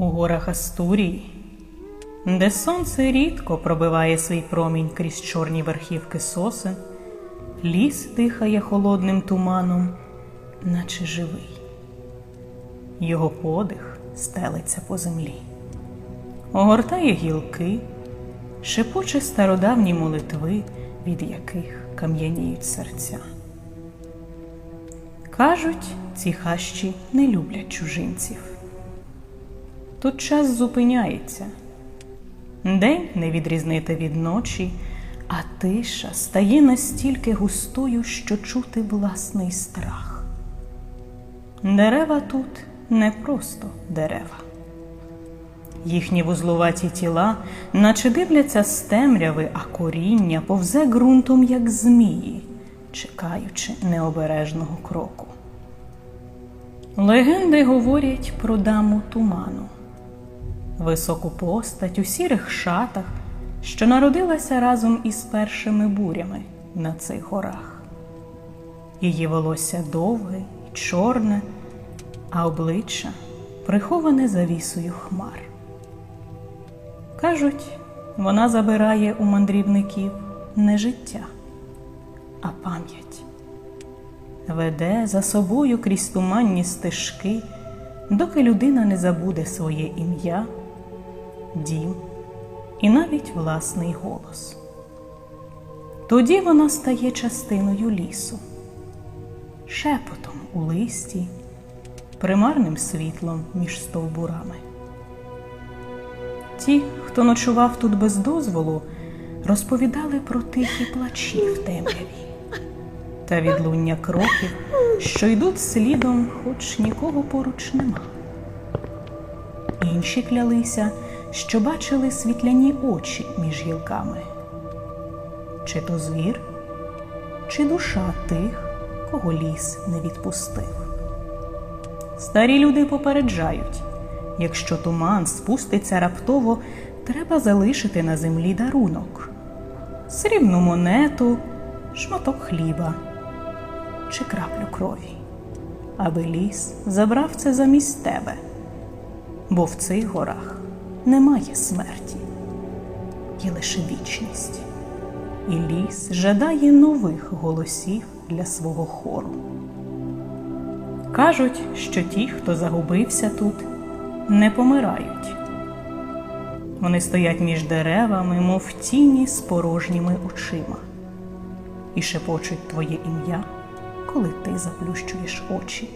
У горах Астурії, де сонце рідко пробиває свій промінь крізь чорні верхівки сосен, ліс дихає холодним туманом, наче живий. Його подих стелиться по землі, огортає гілки, шепоче стародавні молитви, від яких кам'яніють серця. Кажуть, ці хащі не люблять чужинців. Тут час зупиняється. День не відрізнити від ночі, а тиша стає настільки густою, що чути власний страх. Дерева тут не просто дерева. Їхні вузлуваті тіла, наче дивляться з темряви, а коріння повзе ґрунтом, як змії, чекаючи необережного кроку. Легенди говорять про даму туману, високу постать у сірих шатах, що народилася разом із першими бурями на цих горах. Її волосся довге й чорне, а обличчя приховане завісою хмар. Кажуть, вона забирає у мандрівників не життя, а пам'ять веде за собою крізь туманні стежки, доки людина не забуде своє ім'я, дім і навіть власний голос. Тоді вона стає частиною лісу, шепотом у листі, примарним світлом між стовбурами. Ті, хто ночував тут без дозволу, розповідали про тихі плачі в темряві та відлуння кроків, що йдуть слідом, хоч нікого поруч нема. Інші клялися, що бачили світляні очі між гілками. Чи то звір, чи душа тих, кого ліс не відпустив. Старі люди попереджають якщо туман спуститься раптово, треба залишити на землі дарунок, срібну монету, шматок хліба чи краплю крові, аби ліс забрав це замість тебе, бо в цих горах немає смерті, є лише вічність, і ліс жадає нових голосів для свого хору. Кажуть, що ті, хто загубився тут, не помирають. Вони стоять між деревами, мов тіні з порожніми очима, і шепочуть твоє ім'я, коли ти заплющуєш очі.